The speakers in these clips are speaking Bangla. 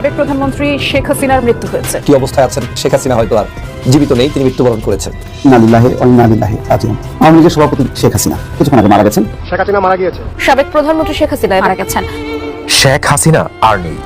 সাবেক প্রধানমন্ত্রী শেখ হাসিনার মৃত্যু হয়েছে। কি অবস্থায় আছেন? শেখ হাসিনা হয়তো আর জীবিত নেই তিনি মৃত্যুবরণ করেছেন। ওয়া ইন্না ইলাইহি আওয়ামী লীগের সভাপতি শেখ হাসিনা। কিছুক্ষণ আগে মারা গেছেন। শেখ হাসিনা মারা গিয়েছে। সাবেক প্রধানমন্ত্রী শেখ হাসিনা মারা গেছেন। শেখ হাসিনা আর নেই।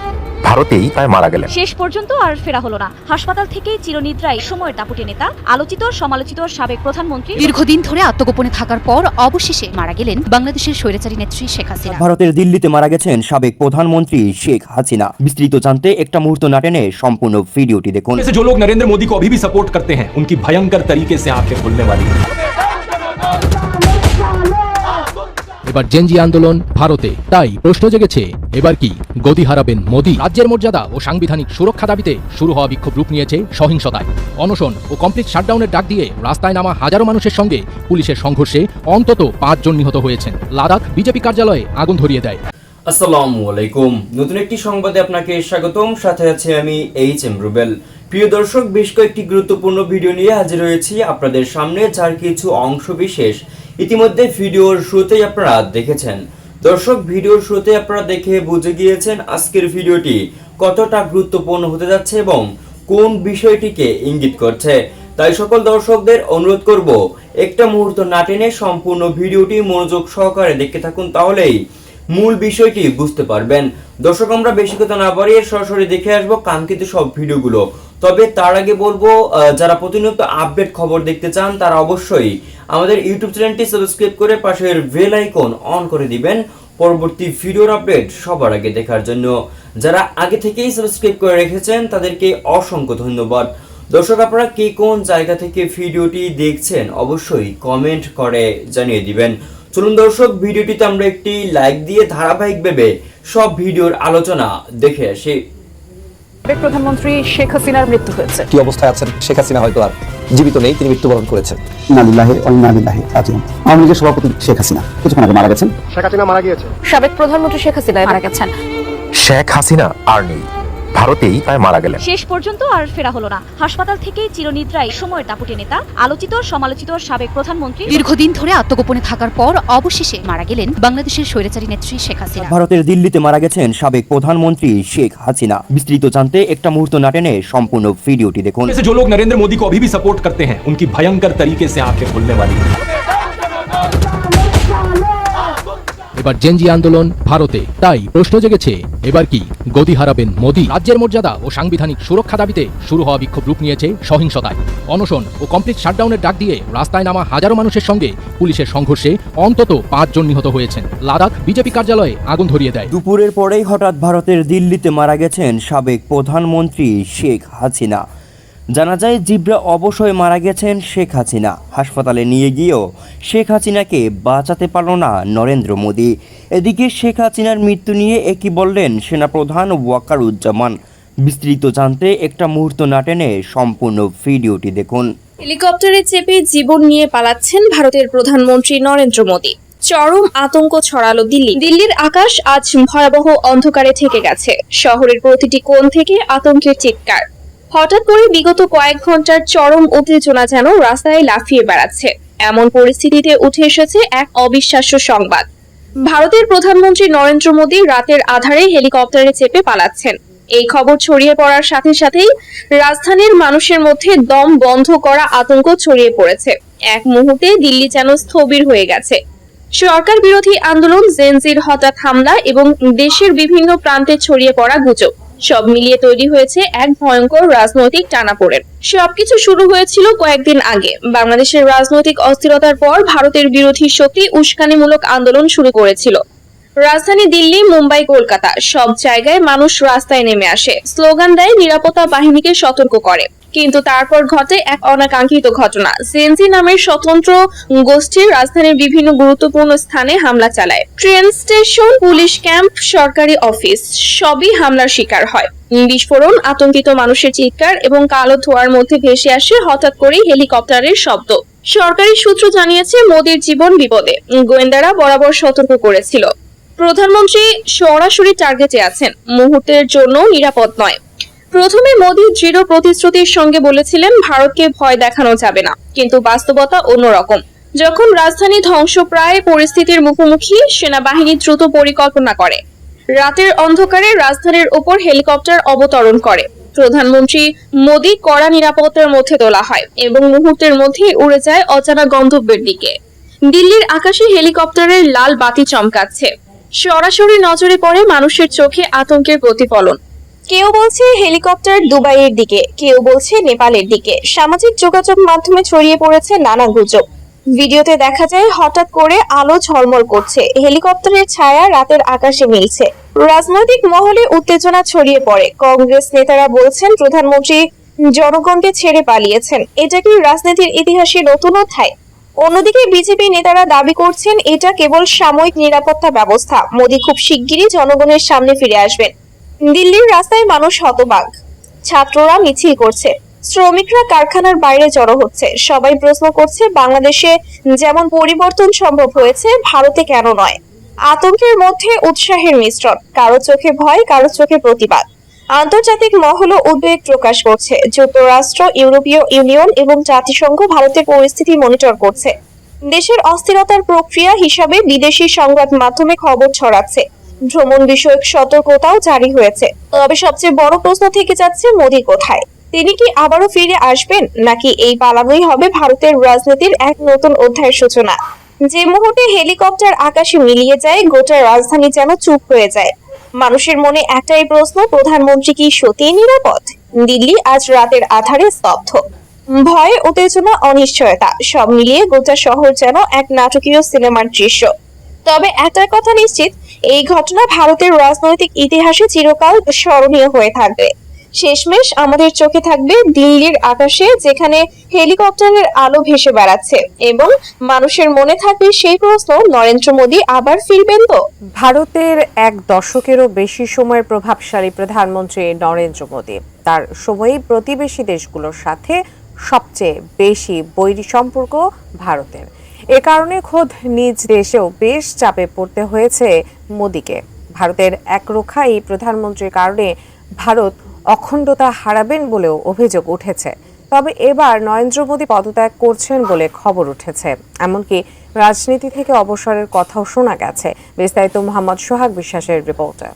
ভারতেই প্রায় মারা গেলেন শেষ পর্যন্ত আর ফেরা হলো না হাসপাতাল থেকেই চিরনিদ্রায় সময়ের দাপুটে নেতা আলোচিত সমালোচিত সাবেক প্রধানমন্ত্রী দীর্ঘদিন ধরে আত্মগোপনে থাকার পর অবশেষে মারা গেলেন বাংলাদেশের স্বৈরাচারী নেত্রী শেখ হাসিনা ভারতের দিল্লিতে মারা গেছেন সাবেক প্রধানমন্ত্রী শেখ হাসিনা বিস্তৃত জানতে একটা মুহূর্ত না টেনে সম্পূর্ণ ভিডিওটি দেখুন में से जो लोग नरेंद्र मोदी को अभी भी सपोर्ट करते हैं उनकी भयंकर तरीके से आंखें खुलने वाली हैं এবার জেনজি আন্দোলন ভারতে। তাই প্রশ্ন জেগেছে, এবার কি গদি হারাবেন মোদি? রাজ্যের মর্যাদা ও সাংবিধানিক সুরক্ষা দাবিতে শুরু হওয়া বিক্ষোভ রূপ নিয়েছে সহিংসতায়। অনশন ও কমপ্লিট শাটডাউনের ডাক দিয়ে রাস্তায় নামা হাজারো মানুষের সঙ্গে পুলিশের সংঘর্ষে অন্তত পাঁচজন নিহত হয়েছেন। লাদাখ বিজেপি কার্যালয়ে আগুন ধরিয়ে দেয়। আসসালামু আলাইকুম। নতুন একটি সংবাদে আপনাকে স্বাগতম। সাথে আছে আমি এইচ এম রুবেল। প্রিয় দর্শক, বেশ কয়েকটি গুরুত্বপূর্ণ ভিডিও নিয়ে হাজির হয়েছি আপনাদের সামনে, যার কিছু অংশ বিশেষ ইতিমধ্যে ভিডিওর শুরুতেই আপনারা দেখেছেন। দর্শক, ভিডিওর শুরুতে আপনারা দেখে বুঝে গিয়েছেন আজকের ভিডিওটি কতটা গুরুত্বপূর্ণ হতে যাচ্ছে এবং কোন বিষয়টিকে ইঙ্গিত করছে। তাই সকল দর্শকদের অনুরোধ করব, একটা মুহূর্ত না টেনে সম্পূর্ণ ভিডিওটি মনোযোগ সহকারে দেখতে থাকুন, তাহলেই মূল বিষয়টি বুঝতে পারবেন? দর্শক, আমরা বেশি কথা না বাড়িয়ে সরাসরি দেখে আসব কাঙ্ক্ষিত সব ভিডিওগুলো। তবে তার আগে বলব যারা প্রতিনিয়ত আপডেট খবর দেখতে চান, তারা অবশ্যই আমাদের ইউটিউব চ্যানেলটি সাবস্ক্রাইব করে পাশের বেল আইকন অন করে দিবেন পরবর্তী ভিডিওর আপডেট সবার আগে দেখার জন্য। যারা আগে থেকেই সাবস্ক্রাইব করে রেখেছেন, তাদেরকে অসংখ্য ধন্যবাদ। দর্শক, আপনারা কে কোন জায়গা থেকে ভিডিওটি দেখছেন, অবশ্যই কমেন্ট করে জানিয়ে দিবেন। চলুন দর্শক ভিডিওটিতে আমরা একটি লাইক দিয়ে ধারাবাহিক ভেবে সব ভিডিওর আলোচনা দেখে আসি। সাবেক প্রধানমন্ত্রী শেখ হাসিনার মৃত্যু হয়েছে। কি অবস্থায় আছেন? শেখ হাসিনা হয়তো আর জীবিত নেই তিনি মৃত্যুবরণ করেছেন। ইন্নালিল্লাহি ওয়া ইন্না ইলাইহি রাজিউন। আওয়ামী লীগের সভাপতি শেখ হাসিনা কিছুক্ষণ আগে মারা গেছেন। শেখ হাসিনা মারা গিয়েছে। সাবেক প্রধানমন্ত্রী শেখ হাসিনা মারা গেছেন। শেখ হাসিনা আর নেই। ভারতেই প্রায় মারা গেলেন শেষ পর্যন্ত আর ফেরা হলো না হাসপাতাল থেকেই চিরনিদ্রায় সময়ের দাপুটে নেতা আলোচিত সমালোচিত সাবেক প্রধানমন্ত্রী দীর্ঘদিন ধরে আত্মগোপনে থাকার পর অবশেষে মারা গেলেন বাংলাদেশের স্বৈরাচারী নেত্রী শেখ হাসিনা ভারতের দিল্লিতে মারা গেছেন সাবেক প্রধানমন্ত্রী শেখ হাসিনা বিস্তৃত জানতে একটা মুহূর্ত না টেনে সম্পূর্ণ ভিডিওটি দেখুন में से जो लोग नरेंद्र मोदी को अभी भी सपोर्ट करते हैं उनकी भयंकर तरीके से आंखें खुलने वाली हैं এবার জেনজি আন্দোলন ভারতে। তাই প্রশ্ন জেগেছে, এবার কি গদি হারাবেন মোদি? রাজ্যের মর্যাদা ও সাংবিধানিক সুরক্ষা দাবিতে শুরু হওয়া বিক্ষোভ রূপ নিয়েছে সহিংসতায়। অনশন ও কমপ্লিট শাটডাউনের ডাক দিয়ে রাস্তায় নামা হাজারো মানুষের সঙ্গে পুলিশের সংঘর্ষে অন্তত পাঁচজন নিহত হয়েছেন। লাদাখ বিজেপি কার্যালয়ে আগুন ধরিয়ে দেয়। দুপুরের পরেই হঠাৎ ভারতের দিল্লিতে মারা গেছেন সাবেক প্রধানমন্ত্রী শেখ হাসিনা। জানা যায়, জিব্রা অবশ্যই মারা গেছেন শেখ হাসিনা। হাসপাতালে নিয়ে গিয়েও শেখ হাসিনাকে বাঁচাতে পারল না নরেন্দ্র মোদী। এদিকে শেখ হাসিনার মৃত্যু নিয়ে একই বললেন সেনাপ্রধান ওয়াকারুজ্জামান। বিস্তৃত জানতে একটা মুহূর্ত না টেনে সম্পূর্ণ ভিডিওটি দেখুন। হেলিকপ্টারে চেপে জীবন নিয়ে পালাচ্ছেন ভারতের প্রধানমন্ত্রী নরেন্দ্র মোদী। চরম আতঙ্ক ছড়ালো দিল্লি। দিল্লির আকাশ আজ ভয়াবহ অন্ধকারে থেকে গেছে। শহরের প্রতিটি কোণ থেকে আতঙ্কের চিৎকার। হঠাৎ করে বিগত কয়েক ঘণ্টার চরম উত্তেজনা যেন রাস্তায় লাফিয়ে বেড়াচ্ছে। এমন পরিস্থিতিতে উঠে এসেছে এক অবিশ্বাস্য সংবাদ। ভারতের প্রধানমন্ত্রী নরেন্দ্র মোদী রাতের আধারে হেলিকপ্টারে চেপে পালাচ্ছেন। এই খবর ছড়িয়ে পড়ার সাথে সাথেই রাজধানীর মানুষের মধ্যে দম বন্ধ করা আতঙ্ক ছড়িয়ে পড়েছে। এক মুহূর্তে দিল্লি যেন স্থবির হয়ে গেছে। সরকার বিরোধী আন্দোলন, জেনজির হঠাৎ হামলা এবং দেশের বিভিন্ন প্রান্তে ছড়িয়ে পড়া গুজব। সব মিলিয়ে তৈরি হয়েছে এক ভয়ঙ্কর রাজনৈতিক টানাপোড়েন। সবকিছু শুরু হয়েছিল কয়েকদিন আগে। বাংলাদেশের রাজনৈতিক অস্থিরতার পর ভারতের বিরোধী শক্তি উস্কানিমূলক আন্দোলন শুরু করেছিল। রাজধানী দিল্লি, মুম্বাই, কলকাতা সব জায়গায় মানুষ রাস্তায় নেমে আসে। স্লোগান দেয় নিরাপত্তা বাহিনীকে সতর্ক করে। কিন্তু তারপর ঘটে এক অনাকাঙ্ক্ষিত ঘটনা। জেনজি নামের স্বতন্ত্র গোষ্ঠীর রাজধানীর বিভিন্ন গুরুত্বপূর্ণ স্থানে হামলা চালায়। ট্রেন স্টেশন, পুলিশ ক্যাম্প, সরকারি অফিস, সবই হামলার শিকার হয়। বিস্ফোরণ, আতঙ্কিত মানুষের চিৎকার এবং কালো ধোঁয়ার মধ্যে ভেসে আসে হঠাৎ করেই হেলিকপ্টারের শব্দ। সরকারি সূত্র জানিয়েছে, মোদীর জীবন বিপদে গোয়েন্দারা বরাবর সতর্ক করেছিল। প্রধানমন্ত্রী সরাসরি টার্গেটে আছেন। মুহূর্তের জন্য নিরাপদ নয়। প্রথমে মোদী দৃঢ় প্রতিশ্রুতির সঙ্গে বলেছিলেন, ভারতকে ভয় দেখানো যাবে না। কিন্তু বাস্তবতা অন্যরকম। যখন রাজধানী ধ্বংসপ্রায় পরিস্থিতির মুখোমুখি, সেনাবাহিনী দ্রুত পরিকল্পনা করে। রাতের অন্ধকারে রাজধানীর ওপর হেলিকপ্টার অবতরণ করে। প্রধানমন্ত্রী মোদী কড়া নিরাপত্তার মধ্যে তোলা হয় এবং মুহূর্তের মধ্যেই উড়ে যায় অজানা গন্তব্যের দিকে। দিল্লির আকাশে হেলিকপ্টারের লাল বাতি চমকাচ্ছে। সরাসরি নজরে পড়ে মানুষের চোখে আতঙ্কের প্রতিফলন। কেউ বলছে হেলিকপ্টার দুবাইয়ের দিকে, কেউ বলছে নেপালের দিকে। সামাজিক যোগাযোগ মাধ্যমে ছড়িয়ে পড়েছে নানা গুজব। ভিডিওতে দেখা যায়, হঠাৎ করে আলো ঝলমল করছে। হেলিকপ্টারের ছায়া রাতের আকাশে মিলছে। রাজনৈতিক মহলে উত্তেজনা ছড়িয়ে পড়ে। কংগ্রেস নেতারা বলছেন, প্রধানমন্ত্রী জনগণকে ছেড়ে পালিয়েছেন। এটা কি রাজনীতির ইতিহাসে নতুন অধ্যায়? অন্যদিকে বিজেপি নেতারা দাবি করছেন, এটা কেবল সাময়িক নিরাপত্তা ব্যবস্থা। মোদী খুব শিগগিরই জনগণের সামনে ফিরে আসবেন। দিল্লির রাস্তায় মানুষ হতবাক। ছাত্ররা মিছিল করছে। শ্রমিকরা কারখানার বাইরে জড়ো হচ্ছে। সবাই প্রশ্ন করছে, বাংলাদেশে যেমন পরিবর্তন সম্ভব হয়েছে, ভারতে কেন নয়? আতঙ্কের মধ্যে উৎসাহের মিশ্রণ। কারও চোখে ভয়, কারও চোখে প্রতিবাদ। আন্তর্জাতিক মহলও উদ্বেগ প্রকাশ করছে। যুক্তরাষ্ট্র, ইউরোপীয় ইউনিয়ন এবং জাতিসংঘ ভারতের পরিস্থিতি মনিটর করছে। দেশের অস্থিরতার প্রক্রিয়া হিসাবে বিদেশি সংবাদ মাধ্যমে খবর ছড়াচ্ছে। ভ্রমণ বিষয়ক সতর্কতাও জারি হয়েছে। তবে সবচেয়ে বড় প্রশ্ন থেকে যাচ্ছে মোদী কোথায়? তিনি কি আবারও ফিরে আসবেন? নাকি এই পালানোই হবে ভারতের রাজনীতির এক নতুন অধ্যায়ের সূচনা? যে মুহূর্তে হেলিকপ্টার আকাশে মিলিয়ে যায়, গোটা রাজধানী যেন চুপ হয়ে যায়। মানুষের মনে একটাই প্রশ্ন, প্রধানমন্ত্রী কি সত্যিই নিরাপদ? দিল্লি আজ রাতের আধারে স্তব্ধ। ভয় উত্তেজনা, অনিশ্চয়তা, সব মিলিয়ে গোটা শহর যেন এক নাটকীয় সিনেমার দৃশ্য। তবে একটা কথা নিশ্চিত, এই ঘটনা ভারতের রাজনৈতিক ইতিহাসে চিরকাল স্মরণীয় হয়ে থাকবে। শেষমেশ আমাদের চোখে থাকবে দিল্লির আকাশে, যেখানে হেলিকপ্টারের আলো ভেসে বেড়াচ্ছে এবং মানুষের মনে থাকবে সেই প্রশ্ন, নরেন্দ্র মোদী আবার ফিরবেন তো? ভারতের এক দশকেরও বেশি সময়ের প্রভাবশালী প্রধানমন্ত্রী নরেন্দ্র মোদী। তার সময়ই প্রতিবেশী দেশগুলোর সাথে সবচেয়ে বেশি বৈরী সম্পর্ক ভারতের। এ কারণে খোদ নিজ দেশেও বেশ চাপে পড়তে হয়েছে মোদীকে। ভারতের একরোখা এই প্রধানমন্ত্রীর কারণে ভারত অখণ্ডতা হারাবেন বলেও অভিযোগ উঠেছে। তবে এবার নরেন্দ্র মোদী পদত্যাগ করছেন বলে খবর উঠেছে। এমনকি রাজনীতি থেকে অবসরের কথাও শোনা গেছে। বিস্তারিত মোহাম্মদ সোহাগ বিশ্বাসের রিপোর্টে।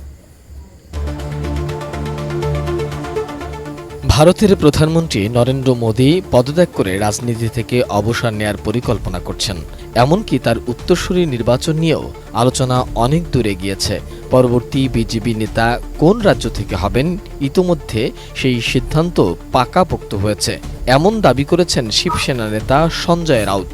ভারতের প্রধানমন্ত্রী নরেন্দ্র মোদী পদত্যাগ করে রাজনীতি থেকে অবসর নেয়ার পরিকল্পনা করছেন। এমনকি তার উত্তরসূরি নির্বাচন নিয়েও আলোচনা অনেক দূরে গিয়েছে পরবর্তী বিজেপি নেতা কোন রাজ্য থেকে হবেন ইতোমধ্যে সেই সিদ্ধান্ত পাকাপোক্ত হয়েছে। এমন দাবি করেছেন শিবসেনা নেতা সঞ্জয় রাউত।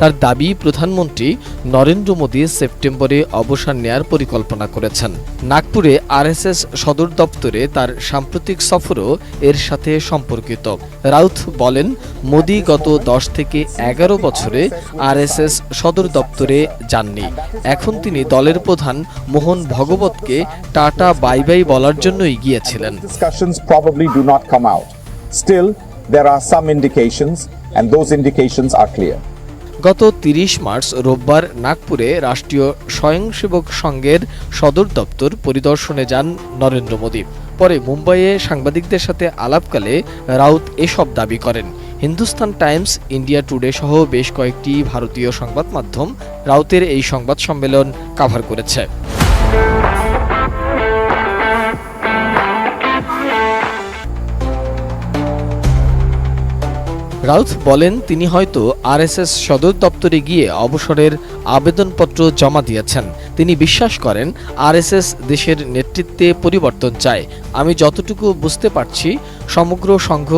তার দাবি প্রধানমন্ত্রী নরেন্দ্র মোদী সেপ্টেম্বরে অবসর নেয়ার পরিকল্পনা করেছেন নাগপুরে আরএসএস সদর দপ্তরে তার সাম্প্রতিক সফরও এর সাথে সম্পর্কিত রাউত বলেন মোদী গত দশ থেকে এগারো বছরে আরএসএস সদর দপ্তরে যাননি এখন তিনি দলের প্রধান মোহন ভগবতকে টাটা বাই বাই বলার জন্যই গিয়েছিলেন. Still, there are some indications, and those indications are clear. গত তিরিশ মার্চ রোববার নাগপুরে রাষ্ট্রীয় স্বয়ংসেবক সংঘের সদর দপ্তর পরিদর্শনে যান নরেন্দ্র মোদী। পরে মুম্বাইয়ে সাংবাদিকদের সাথে আলাপকালে রাউত এসব দাবি করেন। হিন্দুস্তান টাইমস, ইন্ডিয়া টুডে সহ বেশ কয়েকটি ভারতীয় সংবাদ মাধ্যম রাউতের এই সংবাদ সম্মেলন কাভার করেছে। রাউথ বলেন, তিনি হয়তো আরএসএস সদর দপ্তরে গিয়ে অবসরের আবেদনপত্র জমা দিয়েছেন। তিনি বিশ্বাস করেন, আরএসএস দেশের নেতৃত্বে পরিবর্তন চায়। আমি যতটুকু বুঝতে পারছি, সমগ্র সংঘ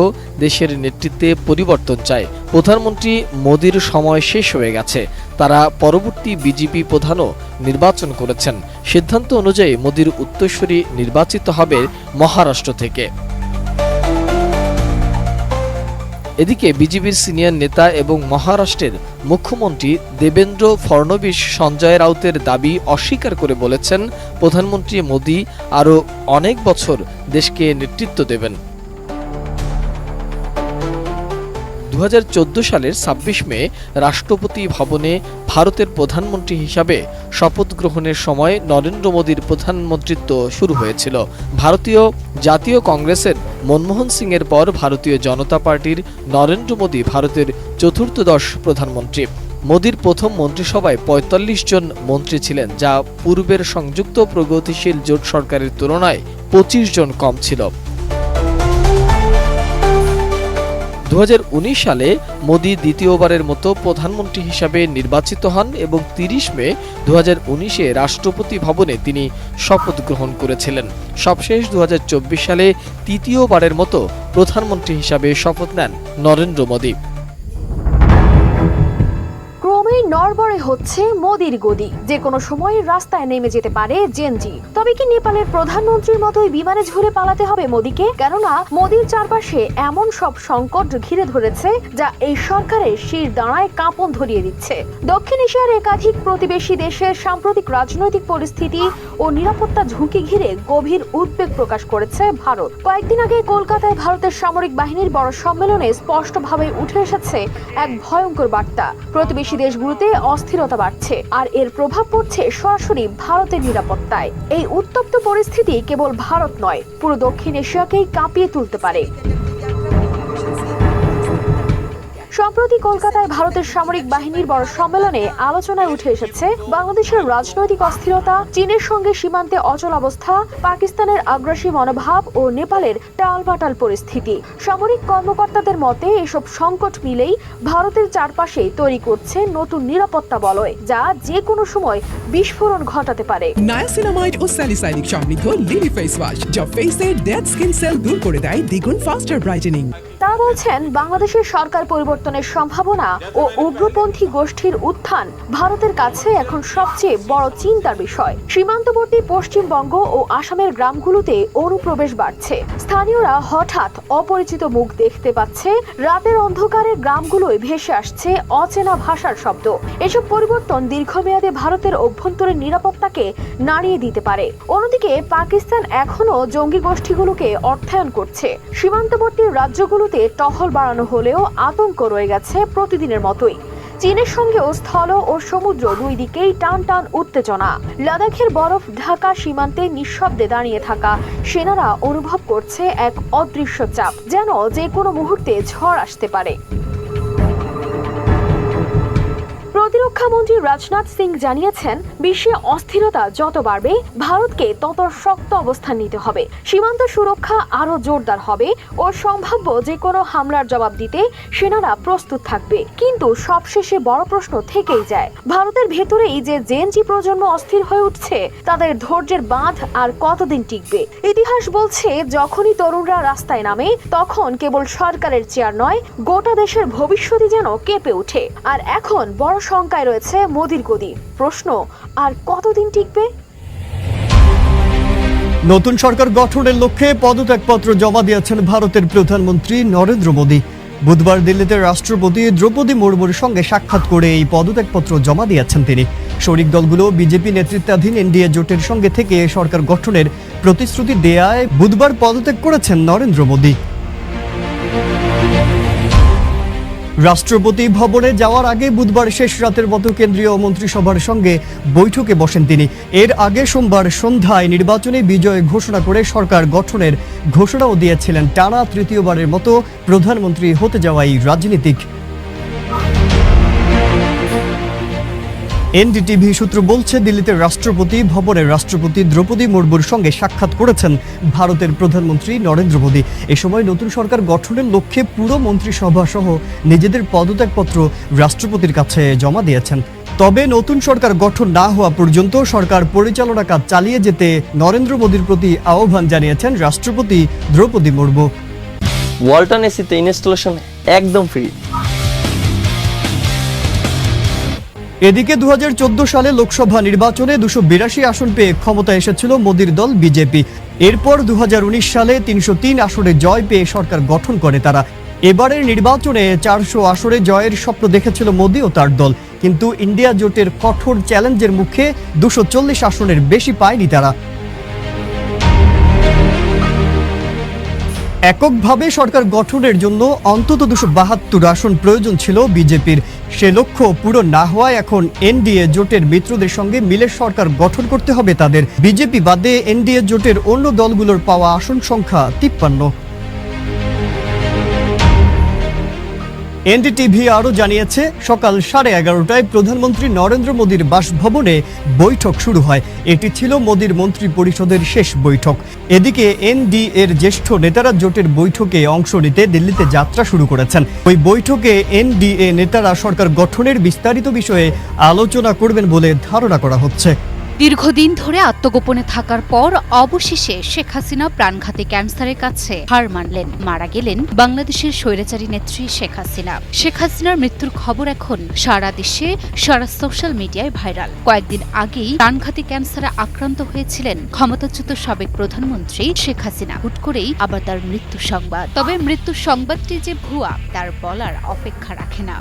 দেশের নেতৃত্বে পরিবর্তন চায়। প্রধানমন্ত্রী মোদির সময় শেষ হয়ে গেছে। তারা পরবর্তী বিজেপি প্রধানও নির্বাচন করেছেন। সিদ্ধান্ত অনুযায়ী মোদির উত্তরসূরি নির্বাচিত হবে মহারাষ্ট্র থেকে। এদিকে বিজেপির সিনিয়র নেতা এবং মহারাষ্ট্রের মুখ্যমন্ত্রী দেবেন্দ্র ফড়নবীশ সঞ্জয় রাউতের দাবি অস্বীকার করে বলেছেন, প্রধানমন্ত্রী মোদী আরও অনেক বছর দেশকে নেতৃত্ব দেবেন। দু হাজার চোদ্দ সালের ছাব্বিশ মে রাষ্ট্রপতি ভবনে ভারতের প্রধানমন্ত্রী হিসাবে শপথ গ্রহণের সময় নরেন্দ্র মোদীর প্রধানমন্ত্রিত্ব শুরু হয়েছিল। ভারতীয় জাতীয় কংগ্রেসের মনমোহন সিংয়ের পর ভারতীয় জনতা পার্টির নরেন্দ্র মোদী ভারতের চতুর্থদশ প্রধানমন্ত্রী। মোদির প্রথম মন্ত্রিসভায় ৪৫ জন মন্ত্রী ছিলেন, যা পূর্বের সংযুক্ত প্রগতিশীল জোট সরকারের তুলনায় ২৫ জন কম ছিল। দু হাজার উনিশ সালে মোদী দ্বিতীয়বারের মতো প্রধানমন্ত্রী হিসাবে নির্বাচিত হন এবং তিরিশ মে দু উনিশে রাষ্ট্রপতি ভবনে তিনি শপথ গ্রহণ করেছিলেন। সবশেষ দু হাজার চব্বিশ সালে তৃতীয়বারের মতো প্রধানমন্ত্রী হিসাবে শপথ নেন নরেন্দ্র মোদী। নড়বড়ে হচ্ছে মোদির গদি। যে কোনো সময় রাস্তায় নেমে যেতে পারে জেনজি তবে কি নেপালের প্রধানমন্ত্রীর মতোই বিমানে ঝুলে পালাতে হবে মোদিকে? কেননা, মোদির চারপাশে এমন সব সংকট ঘিরে ধরেছে, যা এই সরকারের শির দাঁড়ায় কাঁপন ধরিয়ে দিচ্ছে। দক্ষিণ এশিয়ার একাধিক প্রতিবেশী দেশের সাম্প্রতিক রাজনৈতিক পরিস্থিতি ও নিরাপত্তা ঝুঁকি ঘিরে গভীর উদ্বেগ প্রকাশ করেছে ভারত। কয়েকদিন আগে কলকাতায় ভারতের সামরিক বাহিনীর বড় সম্মেলনে স্পষ্টভাবে উঠে এসেছে এক ভয়ঙ্কর বার্তা। প্রতিবেশী দেশগুলোতে অস্থিরতা বাড়ছে, আর এর প্রভাব পড়ছে সরাসরি ভারতের নিরাপত্তায়। এই উত্তপ্ত পরিস্থিতি কেবল ভারত নয়, পুরো দক্ষিণ এশিয়াকেই কাঁপিয়ে তুলতে পারে। সম্প্রতি কলকাতায় ভারতের সামরিক বাহিনীর বড় সম্মেলনে আলোচনায় উঠে এসেছে বাংলাদেশের রাজনৈতিক অস্থিরতা, চীনের সঙ্গে সীমান্তে অচল অবস্থা, পাকিস্তানের আগ্রাসী মনোভাব ও নেপালের টালবাটাল পরিস্থিতি। সামরিক কর্মকর্তাদের মতে, এসব সংকট মিলেই ভারতের চারপাশে তৈরি করছে নতুন নিরাপত্তা বলয়, যা যে কোনো সময় বিস্ফোরণ ঘটাতে পারে। নায়াসিনামাইড ও স্যালিসাইনিক সমৃদ্ধ লিলি ফেস ওয়াশ যা ফেসের ডেড স্কিন সেল দূর করে দেয় দ্বিগুণ ফাস্টার ব্রাইটেনিং তারা বলছেন বাংলাদেশের সরকার পরিবর্তনের সম্ভাবনা ও উগ্রপন্থী গোষ্ঠীর উত্থান ভারতের কাছে এখন সবচেয়ে বড় চিন্তার বিষয়। সীমান্তবর্তী পশ্চিমবঙ্গ ও আসামের গ্রামগুলোতে অনুপ্রবেশ বাড়ছে। স্থানীয়রা হঠাৎ অপরিচিত মুখ দেখতে পাচ্ছে, রাতের অন্ধকারে গ্রামগুলোয় ভেসে আসছে অচেনা ভাষার শব্দ। এসব পরিবর্তন দীর্ঘমেয়াদে ভারতের অভ্যন্তরীণ নিরাপত্তাকে নাড়িয়ে দিতে পারে। অন্যদিকে পাকিস্তান এখনও জঙ্গি গোষ্ঠীগুলোকে অর্থায়ন করছে। সীমান্তবর্তী রাজ্যগুলোতে টহল বাড়ানো হলেও আতঙ্ক রয়ে গেছে প্রতিদিনের মতোই। চীনের সঙ্গেও স্থল ও সমুদ্র দুই দিকেই টান টান উত্তেজনা। লাদাখের বরফ ঢাকা সীমান্তে নিঃশব্দে দাঁড়িয়ে থাকা সেনারা অনুভব করছে এক অদৃশ্য চাপ, যেন যে কোনো মুহূর্তে ঝড় আসতে পারে। প্রতিরক্ষা মন্ত্রী রাজনাথ সিং জানিয়েছেন, বিশ্বে অস্থিরতা যত বাড়বে, ভারতকে তত শক্ত অবস্থান নিতে হবে। সীমান্ত সুরক্ষা আরও জোরদার হবে ও সম্ভাব্য যে কোনো হামলার জবাব দিতে সেনারা প্রস্তুত থাকবে। কিন্তু সবশেষে বড় প্রশ্ন থেকেই যায়, ভারতের ভেতরেই যে জেনজি প্রজন্ম অস্থির হয়ে উঠছে, তাদের ধৈর্যের বাঁধ আর কতদিন টিকবে? ইতিহাস বলছে, যখনই তরুণরা রাস্তায় নামে, তখন কেবল সরকারের চেয়ার নয়, গোটা দেশের ভবিষ্যৎই যেন কেঁপে ওঠে। আর এখন বড় শঙ্কায় রয়েছে মোদির গদি। প্রশ্ন, আর কতদিন টিকবে? নতুন সরকার গঠনের লক্ষ্যে পদত্যাগপত্র জমা দিয়েছেন ভারতের প্রধানমন্ত্রী নরেন্দ্র মোদী। বুধবার দিল্লিতে রাষ্ট্রপতি দ্রৌপদী মুর্মুর সঙ্গে সাক্ষাৎ করে এই পদত্যাগপত্র জমা দিয়েছেন তিনি। শরিক দলগুলো বিজেপি নেতৃত্বাধীন এনডিএ জোটের সঙ্গে থেকে সরকার গঠনের প্রতিশ্রুতি দেয়ায় বুধবার পদত্যাগ করেছেন নরেন্দ্র মোদী। রাষ্ট্রপতি ভবনে যাওয়ার আগে বুধবার শেষ রাতের মতো কেন্দ্রীয় মন্ত্রিসভার সঙ্গে বৈঠকে বসেন তিনি। এর আগে সোমবার সন্ধ্যায় নির্বাচনে বিজয় ঘোষণা করে সরকার গঠনের ঘোষণাও দিয়েছিলেন। টানা তৃতীয়বারের মতো প্রধানমন্ত্রী হতে যাওয়াই রাজনীতিক এনডিটিভি সূত্র বলছে, দিল্লিতে রাষ্ট্রপতি ভবনে রাষ্ট্রপতি দ্রৌপদী মুর্মুর সঙ্গে সাক্ষাৎ করেছেন ভারতের প্রধানমন্ত্রী নরেন্দ্র মোদী। এ সময় নতুন সরকার গঠনের লক্ষ্যে পুরো মন্ত্রিসভা সহ নিজেদের পদত্যাগপত্র রাষ্ট্রপতির কাছে জমা দিয়েছেন। তবে নতুন সরকার গঠন না হওয়া পর্যন্ত সরকার পরিচালনা কাজ চালিয়ে যেতে নরেন্দ্র মোদীর প্রতি আহ্বান জানিয়েছেন রাষ্ট্রপতি দ্রৌপদী মুর্মু। ওয়ালটন এসিতে ইনস্টলেশন একদম ফ্রি এদিকে দু হাজার চোদ্দ সালে লোকসভা নির্বাচনে দুশো বিরাশি আসন পেয়ে ক্ষমতা এসেছিল মোদীর দল বিজেপি। এরপর দু হাজার উনিশ সালে তিনশো তিন আসনে জয় পেয়ে সরকার গঠন করে তারা। এবারের নির্বাচনে চারশো আসরে জয়ের স্বপ্ন দেখেছিল মোদী ও তার দল। কিন্তু ইন্ডিয়া জোটের কঠোর চ্যালেঞ্জের মুখে দুশো আসনের বেশি পায়নি তারা। এককভাবে সরকার গঠনের জন্য অন্তত দুশো বাহাত্তর আসন প্রয়োজন ছিল বিজেপির। সে লক্ষ্য পুরো না হওয়ায় এখন এনডিএ জোটের মিত্রদের সঙ্গে মিলে সরকার গঠন করতে হবে তাদের। বিজেপি বাদে এনডিএ জোটের অন্য দলগুলোর পাওয়া আসন সংখ্যা তিপ্পান্ন। এনডিটিভি আরও জানিয়েছে, সকাল সাড়ে এগারোটায় প্রধানমন্ত্রী নরেন্দ্র মোদীর বাসভবনে বৈঠক শুরু হয়। এটি ছিল মোদীর মন্ত্রী পরিষদের শেষ বৈঠক। এদিকে এনডি এর জ্যেষ্ঠ নেতারা জোটের বৈঠকে অংশ নিতে দিল্লিতে যাত্রা শুরু করেছেন। ওই বৈঠকে এনডিএ নেতারা সরকার গঠনের বিস্তারিত বিষয়ে আলোচনা করবেন বলে ধারণা করা হচ্ছে। দীর্ঘদিন ধরে আত্মগোপনে থাকার পর অবশেষে শেখ হাসিনা প্রাণঘাতী ক্যান্সারের কাছে হার মানলেন। মারা গেলেন বাংলাদেশের স্বৈরাচারী নেত্রী শেখ হাসিনা। শেখ হাসিনার মৃত্যুর খবর এখন সারা দেশে, সারা সোশ্যাল মিডিয়ায় ভাইরাল। কয়েকদিন আগেই প্রাণঘাতী ক্যান্সারে আক্রান্ত হয়েছিলেন ক্ষমতাচ্যুত সাবেক প্রধানমন্ত্রী শেখ হাসিনা। হুট করেই আবার তার মৃত্যু সংবাদ। তবে মৃত্যুর সংবাদটি যে ভুয়া, তার বলার অপেক্ষা রাখে না।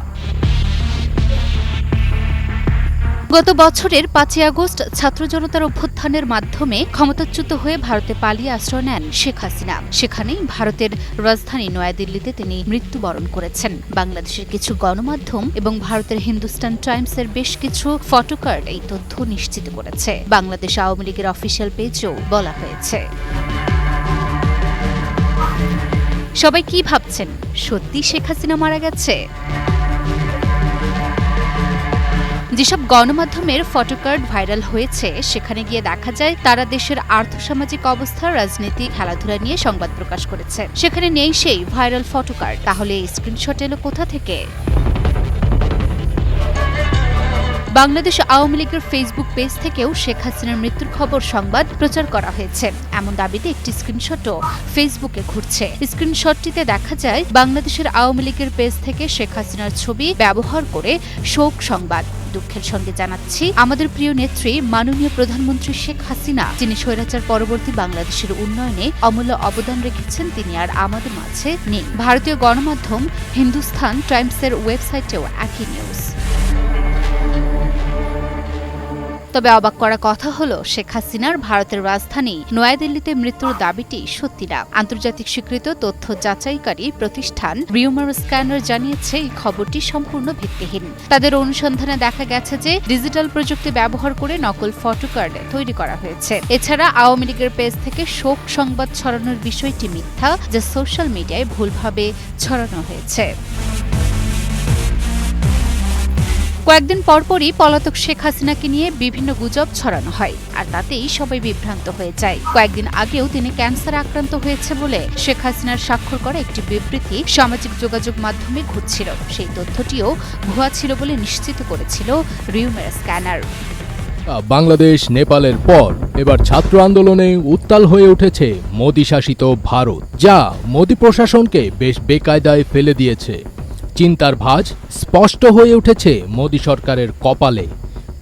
গত বছরের পাঁচই আগস্ট ছাত্র জনতার অভ্যুত্থানের মাধ্যমে ক্ষমতাচ্যুত হয়ে ভারতে পালিয়ে আশ্রয় নেন শেখ হাসিনা। সেখানেই ভারতের রাজধানী নয়াদিল্লিতে তিনি মৃত্যুবরণ করেছেন। বাংলাদেশের কিছু গণমাধ্যম এবং ভারতের হিন্দুস্তান টাইমসের বেশ কিছু ফটোকার্ড এই তথ্য নিশ্চিত করেছে। বাংলাদেশ আওয়ামী লীগের অফিসিয়াল পেজেও বলা হয়েছে। সবাই কি ভাবছেন? সত্যি শেখ হাসিনা মারা গেছে? যেসব গণমাধ্যমের ফটোকার্ড ভাইরাল হয়েছে, সেখানে গিয়ে দেখা যায় তারা দেশের আর্থসামাজিক অবস্থা, রাজনীতি, খেলাধুলা নিয়ে সংবাদ প্রকাশ করেছে। সেখানে নেই সেই ভাইরাল ফটোকার্ড তাহলে এই স্ক্রিনশট এলো কোথা থেকে? বাংলাদেশ আওয়ামী লীগের ফেসবুক পেজ থেকেও শেখ হাসিনার মৃত্যুর খবর সংবাদ প্রচার করা হয়েছে। এমন দাবিতে একটি স্ক্রিনশটও ফেসবুকে ঘুরছে। স্ক্রিনশটটিতে দেখা যায়, বাংলাদেশের আওয়ামী লীগের পেজ থেকে শেখ হাসিনার ছবি ব্যবহার করে শোক সংবাদ। দুঃখের সঙ্গে জানাচ্ছি, আমাদের প্রিয় নেত্রী, মাননীয় প্রধানমন্ত্রী শেখ হাসিনা, যিনি স্বৈরাচার পরবর্তী বাংলাদেশের উন্নয়নে অমূল্য অবদান রেখেছেন, তিনি আর আমাদের মাঝে নেই। ভারতীয় গণমাধ্যম হিন্দুস্থান টাইমসের ওয়েবসাইটেও একই নিউজ তবে অবাক করা কথা হলো, শেখ হাসিনার ভারতের রাজধানী নয়াদিল্লিতে মৃত্যুর দাবিটি সত্যি না। আন্তর্জাতিক স্বীকৃত তথ্য যাচাইকারী প্রতিষ্ঠান রিউমার স্ক্যানার জানিয়েছে, এই খবরটি সম্পূর্ণ ভিত্তিহীন। তাদের অনুসন্ধানে দেখা গেছে যে, ডিজিটাল প্রযুক্তি ব্যবহার করে নকল ফটোকার্ড তৈরি করা হয়েছে। এছাড়া আওয়ামী লীগের পেজ থেকে শোক সংবাদ ছড়ানোর বিষয়টি মিথ্যা, যা সোশ্যাল মিডিয়ায় ভুলভাবে ছড়ানো হয়েছে। কয়েকদিন পরপরই পলাতক শেখ হাসিনাকে নিয়ে বিভিন্ন গুজব ছড়ানো হয়, আর তাতেই সবাই বিভ্রান্ত হয়ে যায়। কয়েকদিন আগেও তিনি ক্যান্সার আক্রান্ত হয়েছে বলে শেখ হাসিনার স্বাক্ষর করা একটি বিবৃতি সামাজিক যোগাযোগ মাধ্যমে ঘুরছিল। সেই তথ্যটিও ভুয়া ছিল বলে নিশ্চিত করেছিল রিউমের স্ক্যানার। বাংলাদেশ, নেপালের পর এবার ছাত্র আন্দোলনে উত্তাল হয়ে উঠেছে মোদী শাসিত ভারত, যা মোদী প্রশাসনকে বেশ বেকায়দায় ফেলে দিয়েছে। চিন্তার ভাঁজ স্পষ্ট হয়ে উঠেছে মোদী সরকারের কপালে।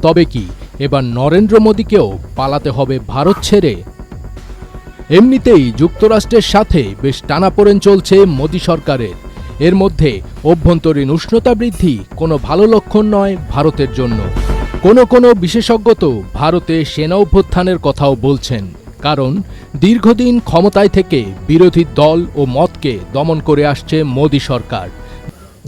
তবে কি, এবার নরেন্দ্র মোদীকেও পালাতে হবে ভারত ছেড়ে? এমনিতেই যুক্তরাষ্ট্রের সাথে বেশ টানাপোড়েন চলছে মোদী সরকারের। এর মধ্যে অভ্যন্তরীণ উষ্ণতা বৃদ্ধি কোনো ভালো লক্ষণ নয় ভারতের জন্য। কোনো কোনো বিশেষজ্ঞ তো ভারতে সেনা অভ্যুত্থানের কথাও বলছেন, কারণ দীর্ঘদিন ক্ষমতায় থেকে বিরোধী দল ও মতকে দমন করে আসছে মোদী সরকার।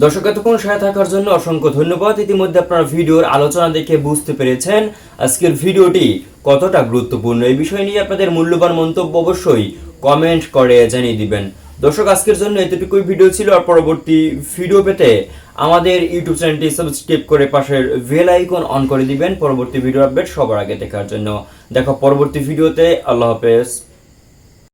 দর্শক, এতক্ষণ সাথে থাকার জন্য অসংখ্য ধন্যবাদ। ইতিমধ্যে আপনারা ভিডিওর আলোচনা দেখে বুঝতে পেরেছেন আজকের ভিডিওটি কতটা গুরুত্বপূর্ণ। এই বিষয় নিয়ে আপনাদের মূল্যবান মন্তব্য অবশ্যই কমেন্ট করে জানিয়ে দিবেন। দর্শক, আজকের জন্য এতটুকুই ভিডিও ছিল। আর পরবর্তী ভিডিও পেতে আমাদের ইউটিউব চ্যানেলটি সাবস্ক্রাইব করে পাশের বেল আইকন অন করে দিবেন। পরবর্তী ভিডিও আপডেট সবার আগে দেখার জন্য। দেখো, পরবর্তী ভিডিওতে। আল্লাহ হাফেজ।